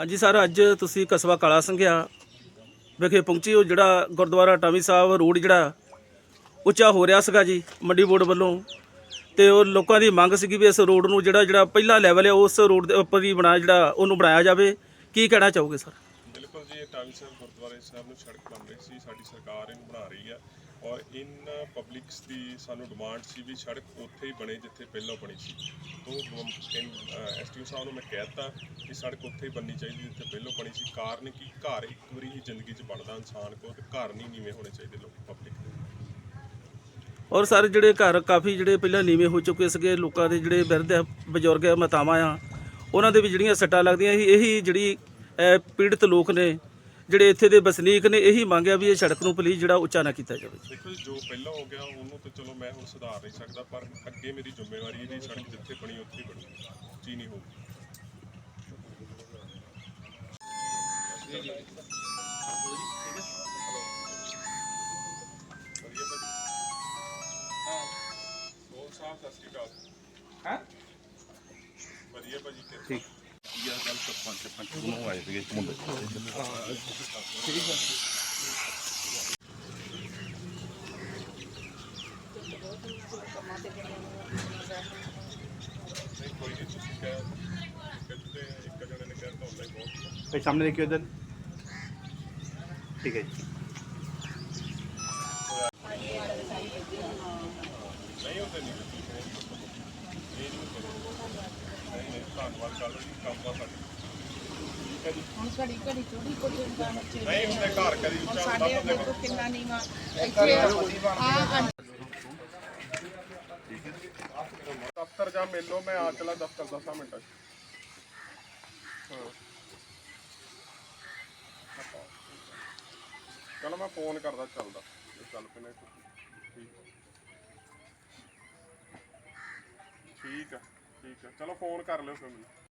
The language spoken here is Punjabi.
ਹਾਂਜੀ ਸਰ, ਅੱਜ ਤੁਸੀਂ ਕਸਬਾ ਕਾਲਾ ਸੰਘਿਆ ਵਿਖੇ ਪਹੁੰਚੇ ਹੋ, ਜਿਹੜਾ ਗੁਰਦੁਆਰਾ ਟਾਮੀ ਸਾਹਿਬ ਰੋਡ ਜਿਹੜਾ ਉੱਚਾ ਹੋ ਰਿਹਾ ਸੀਗਾ ਜੀ, ਮੰਡੀ ਬੋਰਡ ਵੱਲੋਂ। ਤੇ ਉਹ ਲੋਕਾਂ ਦੀ ਮੰਗ ਸੀਗੀ ਵੀ ਇਸ ਰੋਡ ਨੂੰ ਜਿਹੜਾ ਜਿਹੜਾ ਪਹਿਲਾ ਲੈਵਲ ਹੈ ਉਸ ਰੋਡ ਦੇ ਉੱਪਰ ਹੀ ਬਣਾ, ਜਿਹੜਾ ਉਹਨੂੰ ਬਣਾਇਆ ਜਾਵੇ। ਕੀ ਕਹਿਣਾ ਚਾਹੋਗੇ ਸਰ? ਜੀ ਟਾਵੀ ਸਾਹਿਬ ਗੁਰਦੁਆਰੇ ਸਾਹਿਬ ਨੂੰ ਸੜਕ ਬਣ ਰਹੀ ਸੀ ਸਾਡੀ ਸਰਕਾਰ ਇਹਨੂੰ ਬਣਾ ਰਹੀ ਆ ਔਰ ਇਨ ਪਬਲਿਕਸ ਦੀ ਸਾਨੂੰ ਡਿਮਾਂਡ ਸੀ ਵੀ ਸੜਕ ਉੱਥੇ ਹੀ ਬਣੇ ਜਿੱਥੇ ਪਹਿਲਾਂ ਬਣੀ ਸੀ। ਤੋਂ ਐਸਟੀਓ ਸਾਹਿਬ ਨੂੰ ਮੈਂ ਕਹਿਤਾ ਕਿ ਸੜਕ ਉੱਥੇ ਹੀ ਬਣਨੀ ਚਾਹੀਦੀ ਜਿੱਥੇ ਪਹਿਲਾਂ ਬਣੀ ਸੀ। ਕਾਰਨ ਕੀ? ਘਰ ਇੱਕ ਵਾਰੀ ਹੀ ਜ਼ਿੰਦਗੀ 'ਚ ਬਣਦਾ ਇਨਸਾਨ ਕੋ ਤੇ ਘਰ ਨਹੀਂ ਨੀਵੇਂ ਹੋਣੇ ਚਾਹੀਦੇ ਲੋਕ ਪਬਲਿਕ ਦੇ। ਔਰ ਸਰ ਜਿਹੜੇ ਘਰ ਕਾਫੀ ਜਿਹੜੇ ਪਹਿਲਾਂ ਨੀਵੇਂ ਹੋ ਚੁੱਕੇ ਸੀਗੇ ਲੋਕਾਂ ਦੇ ਜਿਹੜੇ ਬਿਰਧ ਆ, ਬਜ਼ੁਰਗ ਆ, ਮਾਤਾਵਾਂ ਆ ਉਹਨਾਂ ਦੇ ਵੀ ਜਿਹੜੀਆਂ ਸੱਟਾਂ ਲੱਗਦੀਆਂ ਸੀ ਇਹੀ ਜਿਹੜੀ ਪੀੜਤ ਲੋਕ ਨੇ ਜਿਹੜੇ ਇੱਥੇ ਦੇ ਵਸਨੀਕ ਨੇ ਇਹੀ ਮੰਗਿਆ ਵੀ ਇਹ ਸੜਕ ਨੂੰ ਪਲੀਜ਼ ਜਿਹੜਾ ਉੱਚਾ ਨਾ ਕੀਤਾ ਜਾਵੇ। ਦੇਖੋ ਜੀ, ਜੋ ਪਹਿਲਾਂ ਹੋ ਗਿਆ ਉਹਨੂੰ ਤਾਂ ਚਲੋ ਮੈਂ ਹੁਣ ਸੁਧਾਰ ਨਹੀਂ ਸਕਦਾ ਪਰ ਅੱਗੇ ਮੇਰੀ ਜ਼ਿੰਮੇਵਾਰੀ ਹੈ ਜੀ ਸੜਕ ਜਿੱਥੇ ਬਣੀ ਉੱਥੇ ਹੀ ਬਣੂਗੀ ਉੱਚੀ ਨਹੀਂ ਹੋਊਗੀ। ਬਹੁਤ ਸਾਹਿਬ ਸਤਿ ਸ਼੍ਰੀ ਅਕਾਲ। ਹਾਂ। ਵਧੀਆ ਭਾਜੀ ਕਿਰਪਾ। ਠੀਕ ਇਹ ਸਾਹਮਣੇ ਦੇਖਿਓ ਇਧਰ ਠੀਕ ਹੈ ਜੀ ਨਹੀਂ ਹੁੰਦੇ ਨਹੀਂ ਇਹ ਨਹੀਂ ਧੰਨਵਾਦ ਕਰ ਲਓ ਜੀ ਕੰਮ ਆ ਸਾਡੀ। ਠੀਕ ਹੈ ਜੀ? ਹੁਣ ਘੜੀ ਘੜੀ ਚੋੜੀ ਕੁਝ ਹੁੰਦਾ ਬੱਚੇ ਨਹੀਂ ਹੁੰਦੇ ਘਰ ਕਦੀ ਹੁਣ ਉੱਚਾ ਹੁੰਦਾ ਸਾਡੇ ਬੰਦੇ ਅੱਗੇ ਕੋਲ ਤੋਂ ਕਿੰਨਾ ਨੀਵਾ ਇੱਥੇ ਆ ਦਫ਼ਤਰ ਜਾ ਮਿਲ ਲਓ ਮੈਂ ਆ ਚਲਾ ਦਫ਼ਤਰ 10 ਮਿੰਟਾਂ 'ਚ। ਹਾਂ। ਚਲੋ ਮੈਂ ਫੋਨ ਕਰਦਾ ਚੱਲਦਾ। ਚੱਲ ਪੈਣਾ ਠੀਕ ਚਲੋ ਫੋਨ ਕਰ ਲਿਓ ਫਿਰ ਮੈਨੂੰ।